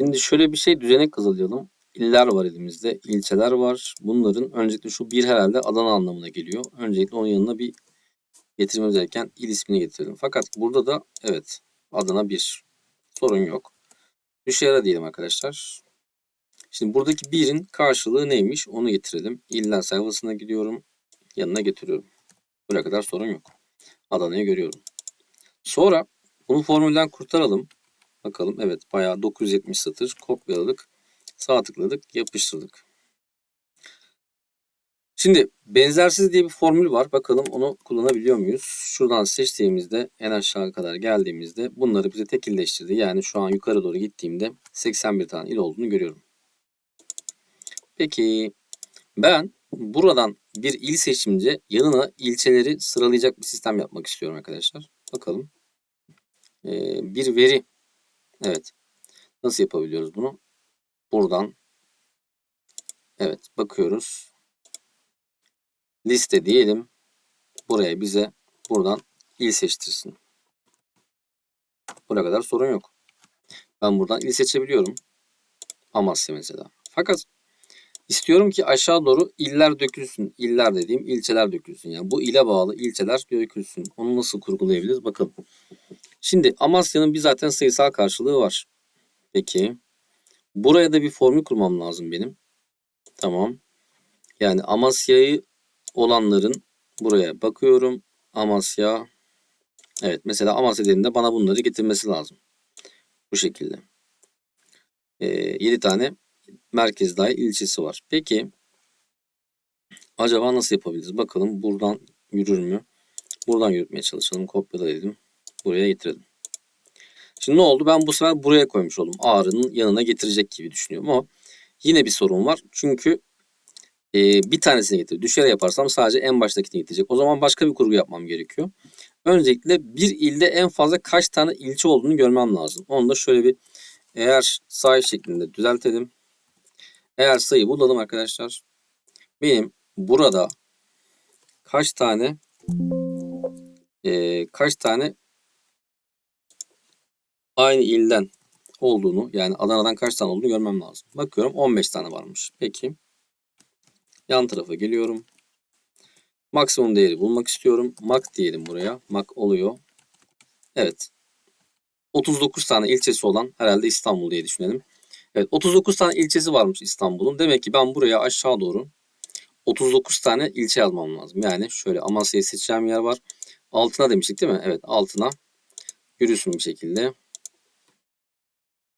Şimdi şöyle bir şey düzenek hazırlayalım. İller var elimizde, ilçeler var. Bunların öncelikle şu bir herhalde Adana anlamına geliyor. Öncelikle onun yanına bir getirmemiz gereken il ismini getirelim. Fakat burada da evet Adana 1. Sorun yok. Düşeyara diyelim arkadaşlar. Şimdi buradaki birin karşılığı neymiş onu getirelim. İller sayfasına gidiyorum. Yanına getiriyorum. Buraya kadar sorun yok. Adana'yı görüyorum. Sonra bunu formülden kurtaralım. Bakalım evet bayağı 970 satır kopyaladık. Sağ tıkladık yapıştırdık. Şimdi benzersiz diye bir formül var. Bakalım onu kullanabiliyor muyuz? Şuradan seçtiğimizde en aşağı kadar geldiğimizde bunları bize tekilleştirdi. Yani şu an yukarı doğru gittiğimde 81 tane il olduğunu görüyorum. Peki ben buradan bir il seçince yanına ilçeleri sıralayacak bir sistem yapmak istiyorum arkadaşlar. Bakalım. Ee, bir veri. Evet. Nasıl yapabiliyoruz bunu? Buradan. Evet bakıyoruz. Liste diyelim. Buraya bize buradan il seçtirsin. Buraya kadar sorun yok. Ben buradan il seçebiliyorum. Amasya mesela. Fakat istiyorum ki aşağı doğru iller dökülsün. İller dediğim ilçeler dökülsün. Yani bu ile bağlı ilçeler dökülsün. Onu nasıl kurgulayabiliriz bakalım. Şimdi Amasya'nın bir zaten sayısal karşılığı var. Peki. Buraya da bir formül kurmam lazım benim. Tamam. Yani Amasya'yı olanların buraya bakıyorum. Amasya. Evet mesela Amasya dediğinde bana bunları getirmesi lazım. Bu şekilde. Ee, 7 tane merkez dahil ilçesi var. Peki acaba nasıl yapabiliriz? Bakalım buradan yürür mü? Buradan yürütmeye çalışalım. Kopyala dedim. Buraya getirelim. Şimdi ne oldu? Ben bu sefer buraya koymuş oldum. Ağrı'nın yanına getirecek gibi düşünüyorum ama yine bir sorun var. Çünkü e, bir tanesini getir. Düşere yaparsam sadece en baştakini getirecek. O zaman başka bir kurgu yapmam gerekiyor. Öncelikle bir ilde en fazla kaç tane ilçe olduğunu görmem lazım. Onu da şöyle bir eğer say şeklinde düzeltelim. Eğer sayı bulalım arkadaşlar. Benim burada kaç tane e, kaç tane aynı ilden olduğunu yani Adana'dan kaç tane olduğunu görmem lazım. Bakıyorum 15 tane varmış. Peki. Yan tarafa geliyorum. Maksimum değeri bulmak istiyorum. Mak diyelim buraya. Mak oluyor. Evet. 39 tane ilçesi olan herhalde İstanbul diye düşünelim. Evet 39 tane ilçesi varmış İstanbul'un. Demek ki ben buraya aşağı doğru 39 tane ilçe almam lazım. Yani şöyle Amasya'yı seçeceğim yer var. Altına demiştik değil mi? Evet altına yürüsün bir şekilde.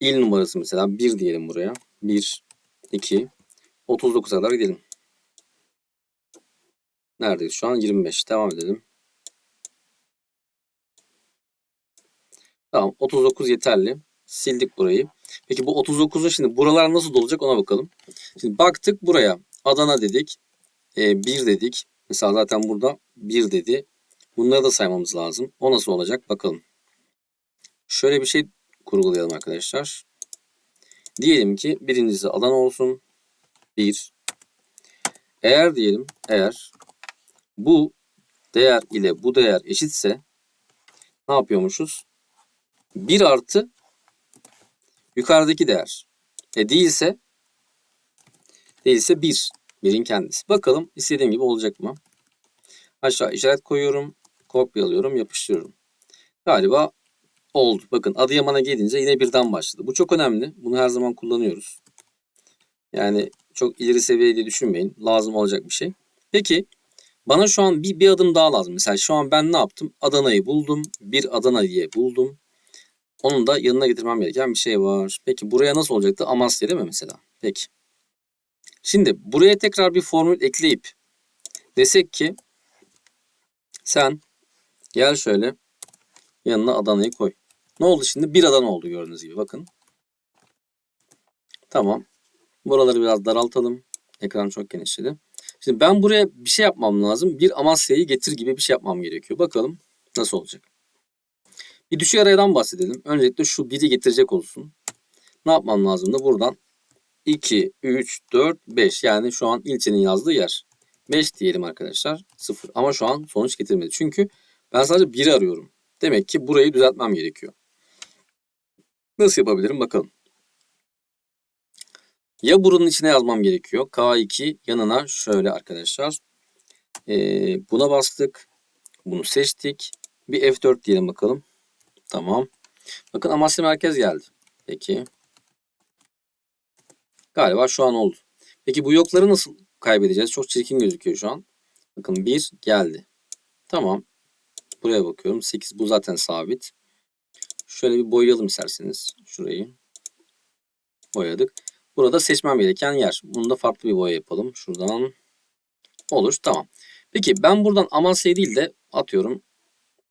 İl numarası mesela 1 diyelim buraya. 1, 2, 39 kadar gidelim. Neredeyiz şu an? 25. Devam edelim. Tamam 39 yeterli. Sildik burayı. Peki bu 39'u şimdi buralar nasıl dolacak ona bakalım. Şimdi baktık buraya. Adana dedik. E, 1 dedik. Mesela zaten burada 1 dedi. Bunları da saymamız lazım. O nasıl olacak bakalım. Şöyle bir şey kurgulayalım arkadaşlar. Diyelim ki birincisi Adana olsun. 1. Eğer diyelim eğer bu değer ile bu değer eşitse ne yapıyormuşuz? 1 artı yukarıdaki değer. E değilse değilse 1. 1'in kendisi. Bakalım istediğim gibi olacak mı? Aşağı işaret koyuyorum. Kopyalıyorum. Yapıştırıyorum. Galiba oldu. Bakın Adıyaman'a gelince yine birden başladı. Bu çok önemli. Bunu her zaman kullanıyoruz. Yani çok ileri seviyede düşünmeyin. Lazım olacak bir şey. Peki bana şu an bir, bir adım daha lazım. Mesela şu an ben ne yaptım? Adana'yı buldum. Bir Adana diye buldum. Onun da yanına getirmem gereken bir şey var. Peki buraya nasıl olacaktı? Amasya değil mi mesela? Peki. Şimdi buraya tekrar bir formül ekleyip desek ki sen gel şöyle yanına Adana'yı koy. Ne oldu şimdi? Bir Adana oldu gördüğünüz gibi. Bakın. Tamam. Buraları biraz daraltalım. Ekran çok genişledi. Şimdi ben buraya bir şey yapmam lazım. Bir Amasya'yı getir gibi bir şey yapmam gerekiyor. Bakalım nasıl olacak. Bir düşey arayadan bahsedelim. Öncelikle şu biri getirecek olsun. Ne yapmam lazım da buradan 2, 3, 4, 5 yani şu an ilçenin yazdığı yer. 5 diyelim arkadaşlar. 0 ama şu an sonuç getirmedi. Çünkü ben sadece 1'i arıyorum. Demek ki burayı düzeltmem gerekiyor. Nasıl yapabilirim bakalım. Ya buranın içine yazmam gerekiyor. K2 yanına şöyle arkadaşlar. Ee, buna bastık. Bunu seçtik. Bir F4 diyelim bakalım. Tamam. Bakın Amasya merkez geldi. Peki. Galiba şu an oldu. Peki bu yokları nasıl kaybedeceğiz? Çok çirkin gözüküyor şu an. Bakın 1 geldi. Tamam. Buraya bakıyorum. 8 bu zaten sabit. Şöyle bir boyayalım isterseniz. Şurayı. Boyadık. Burada seçmem gereken yer. Bunu da farklı bir boya yapalım. Şuradan. Olur. Tamam. Peki ben buradan Amasya'yı değil de atıyorum.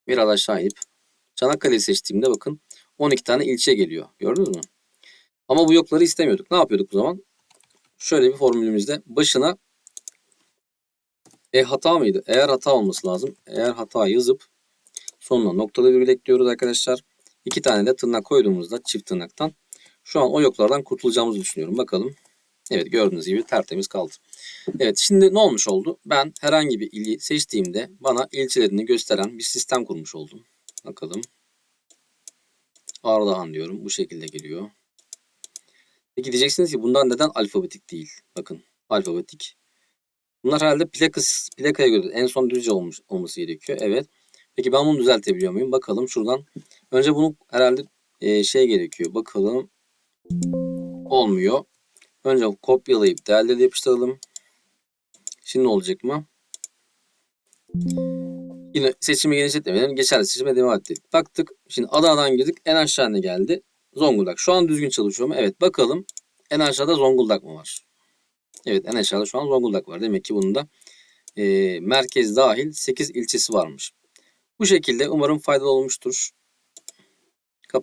Biraz aşağı inip Çanakkale'yi seçtiğimde bakın 12 tane ilçe geliyor. Gördünüz mü? Ama bu yokları istemiyorduk. Ne yapıyorduk o zaman? Şöyle bir formülümüzde başına e hata mıydı? Eğer hata olması lazım. Eğer hata yazıp sonuna noktalı virgül ekliyoruz arkadaşlar. İki tane de tırnak koyduğumuzda çift tırnaktan şu an o yoklardan kurtulacağımızı düşünüyorum. Bakalım. Evet gördüğünüz gibi tertemiz kaldı. Evet şimdi ne olmuş oldu? Ben herhangi bir ili seçtiğimde bana ilçelerini gösteren bir sistem kurmuş oldum. Bakalım. Ardahan diyorum. Bu şekilde geliyor. Peki diyeceksiniz ki bundan neden alfabetik değil? Bakın alfabetik. Bunlar herhalde plakas, plakaya göre en son düzce olmuş, olması gerekiyor. Evet. Peki ben bunu düzeltebiliyor muyum? Bakalım şuradan. Önce bunu herhalde e, şey gerekiyor. Bakalım. Olmuyor. Önce kopyalayıp değerleri yapıştıralım. Şimdi olacak mı? Yine seçimi genişletmeden geçerli seçime devam ettik. Baktık. Şimdi Adana'dan girdik. En aşağı ne geldi? Zonguldak. Şu an düzgün çalışıyor mu? Evet bakalım. En aşağıda Zonguldak mı var? Evet en aşağıda şu an Zonguldak var. Demek ki bunun da e, merkez dahil 8 ilçesi varmış. Bu şekilde umarım faydalı olmuştur.